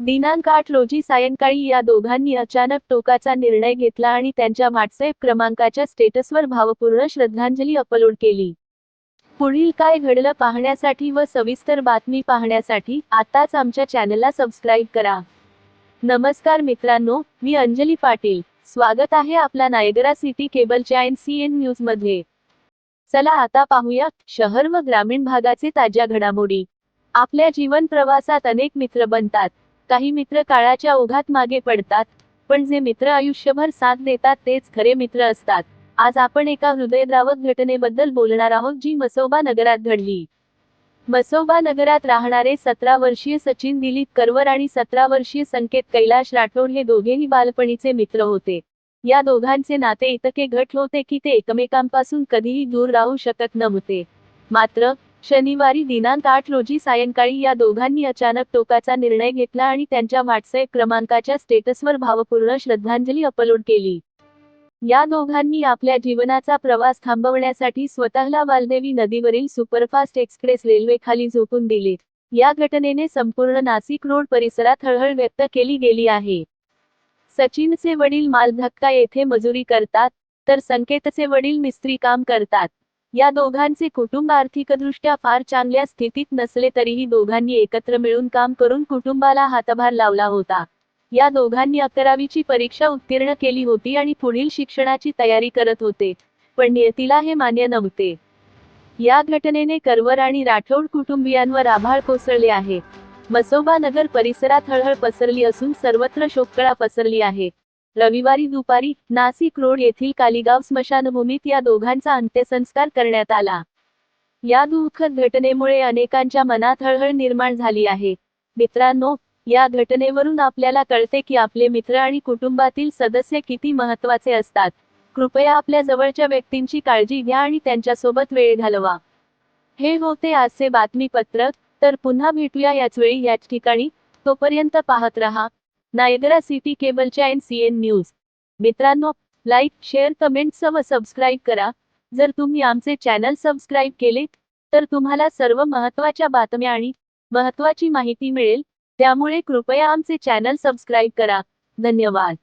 दिनांक आठ रोजी सायंकाळी या दोघांनी अचानक टोकाचा निर्णय घेतला आणि त्यांच्या व्हॉट्सअप क्रमांकाच्या स्टेटसवर भावपूर्ण श्रद्धांजली अपलोड केली. पुढील काय घडलं पाहण्यासाठी व सविस्तर बातमी पाहण्यासाठी आताच आमच्या चॅनलला सबस्क्राईब करा. नमस्कार मित्रांनो मी अंजली पाटील. स्वागत आहे आपला नायगरा सिटी केबलच्या एन सी एन न्यूजमध्ये चला आता पाहूया शहर व ग्रामीण भागाचे ताज्या घडामोडी. आपल्या जीवन प्रवासात अनेक मित्र बनतात. काही मित्र काळाच्या ओघात मागे पडतात पण जे मित्र आयुष्यभर साथ देतात तेच खरे मित्र असतात. आज आपण एका हृदयद्रावक घटनेबद्दल बोलणार आहोत जी मसोबा नगरात घडली. मसोबा नगरात राहणारे सतरा वर्षीय सचिन दिलीप करवर आणि सतरा वर्षीय संकेत कैलाश राठोड हे दोघेही बालपणीचे मित्र होते. या दोघांचे नाते इतके घट होते की ते एकमेकांपासून कधीही दूर राहू शकत नव्हते. मात्र शनिवारी दिनांक आठ रोजी सायंकाळी या दोघांनी अचानक टोकाचा निर्णय घेतला आणि त्यांच्या व्हॉट्सअप क्रमांकाच्या स्टेटसवर भावपूर्ण श्रद्धांजली अपलोड केली. या दोघांनी आपल्या जीवनाचा प्रवास थांबवण्यासाठी स्वतःला वालदेवी नदीवरील सुपरफास्ट एक्सप्रेस रेल्वेखाली झोपून दिले. या घटनेने संपूर्ण नाशिक रोड परिसरात हळहळ व्यक्त केली गेली आहे. सचिनचे वडील मालधक्का येथे मजुरी करतात तर संकेतचे वडील मिस्त्री काम करतात. या दोघांचे कुटुंब आर्थिकदृष्ट्या फार चांगल्या स्थितीत नसले तरीही दोघांनी एकत्र मिळून काम करून कुटुंबाला हातभार लावला होता. या दोघांनी अकरावीची परीक्षा उत्तीर्ण केली होती आणि पुढील शिक्षणाची तयारी करत होते. पण नियतीला हे मान्य नव्हते. या घटनेने करवर आणि राठोड कुटुंबियांवर आभाळ कोसळले आहे. मसोबा नगर परिसरात हळहळ पसरली असून सर्वत्र शोककळा पसरली आहे. रविवारी दुपारी नाशिक रोड येथील कालिगाव स्मशानभूमीत या दोघांचा अंत्यसंस्कार करण्यात आला. या दुःखद घटनेमुळे अनेकांच्या मनात हळहळ निर्माण झाली आहे. मित्रांनो या घटनेवरून आपल्याला कळते की आपले मित्र आणि कुटुंबातील सदस्य किती महत्त्वाचे असतात. कृपया आपल्या जवळच्या व्यक्तींची काळजी घ्या आणि त्यांच्यासोबत वेळ घालवा. हे होते आजचे बातमीपत्रक तर पुन्हा भेटूया याच वेळी याच ठिकाणी. तोपर्यंत पाहत रहा. नायगरा सिटी केबलच्या एन सी एन न्यूज. मित्रांनो लाईक शेअर कमेंट्स व सबस्क्राईब करा. जर तुम्ही आमचे चॅनल सबस्क्राईब केले तर तुम्हाला सर्व महत्त्वाच्या बातम्या आणि महत्त्वाची माहिती मिळेल. त्यामुळे कृपया आमचे चॅनल सबस्क्राईब करा. धन्यवाद.